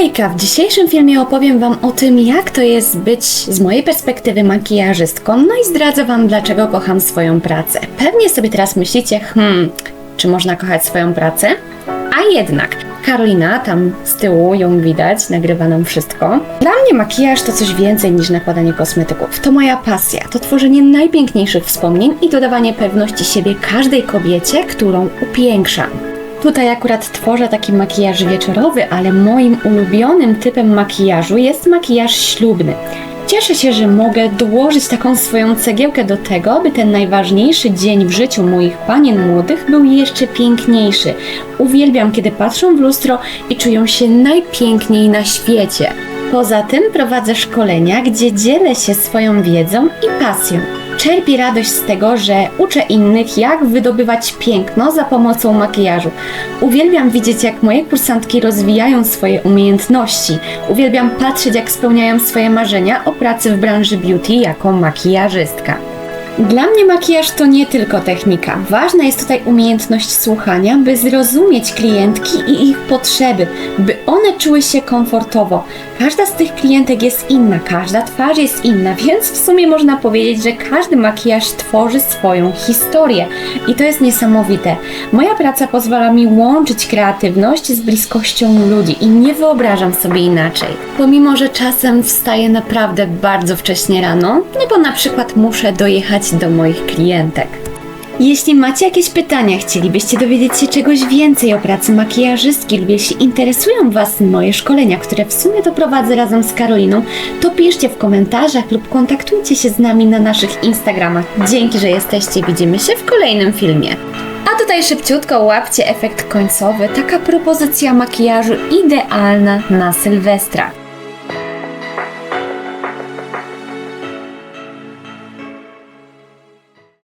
Hejka, w dzisiejszym filmie opowiem Wam o tym, jak to jest być z mojej perspektywy makijażystką, no i zdradzę Wam, dlaczego kocham swoją pracę. Pewnie sobie teraz myślicie, hmm, czy można kochać swoją pracę? A jednak, Karolina, tam z tyłu ją widać, nagrywa nam wszystko. Dla mnie makijaż to coś więcej niż nakładanie kosmetyków. To moja pasja, to tworzenie najpiękniejszych wspomnień i dodawanie pewności siebie każdej kobiecie, którą upiększam. Tutaj akurat tworzę taki makijaż wieczorowy, ale moim ulubionym typem makijażu jest makijaż ślubny. Cieszę się, że mogę dołożyć taką swoją cegiełkę do tego, by ten najważniejszy dzień w życiu moich panien młodych był jeszcze piękniejszy. Uwielbiam, kiedy patrzą w lustro i czują się najpiękniej na świecie. Poza tym prowadzę szkolenia, gdzie dzielę się swoją wiedzą i pasją. Czerpię radość z tego, że uczę innych, jak wydobywać piękno za pomocą makijażu. Uwielbiam widzieć, jak moje kursantki rozwijają swoje umiejętności. Uwielbiam patrzeć, jak spełniają swoje marzenia o pracy w branży beauty jako makijażystka. Dla mnie makijaż to nie tylko technika. Ważna jest tutaj umiejętność słuchania, by zrozumieć klientki i ich potrzeby, by one czuły się komfortowo. Każda z tych klientek jest inna, każda twarz jest inna, więc w sumie można powiedzieć, że każdy makijaż tworzy swoją historię. I to jest niesamowite. Moja praca pozwala mi łączyć kreatywność z bliskością ludzi i nie wyobrażam sobie inaczej. Pomimo, że czasem wstaję naprawdę bardzo wcześnie rano, no bo na przykład muszę dojechać do moich klientek. Jeśli macie jakieś pytania, chcielibyście dowiedzieć się czegoś więcej o pracy makijażystki lub jeśli interesują Was moje szkolenia, które w sumie to prowadzę razem z Karoliną, to piszcie w komentarzach lub kontaktujcie się z nami na naszych Instagramach. Dzięki, że jesteście. Widzimy się w kolejnym filmie. A tutaj szybciutko łapcie efekt końcowy. Taka propozycja makijażu idealna na Sylwestra.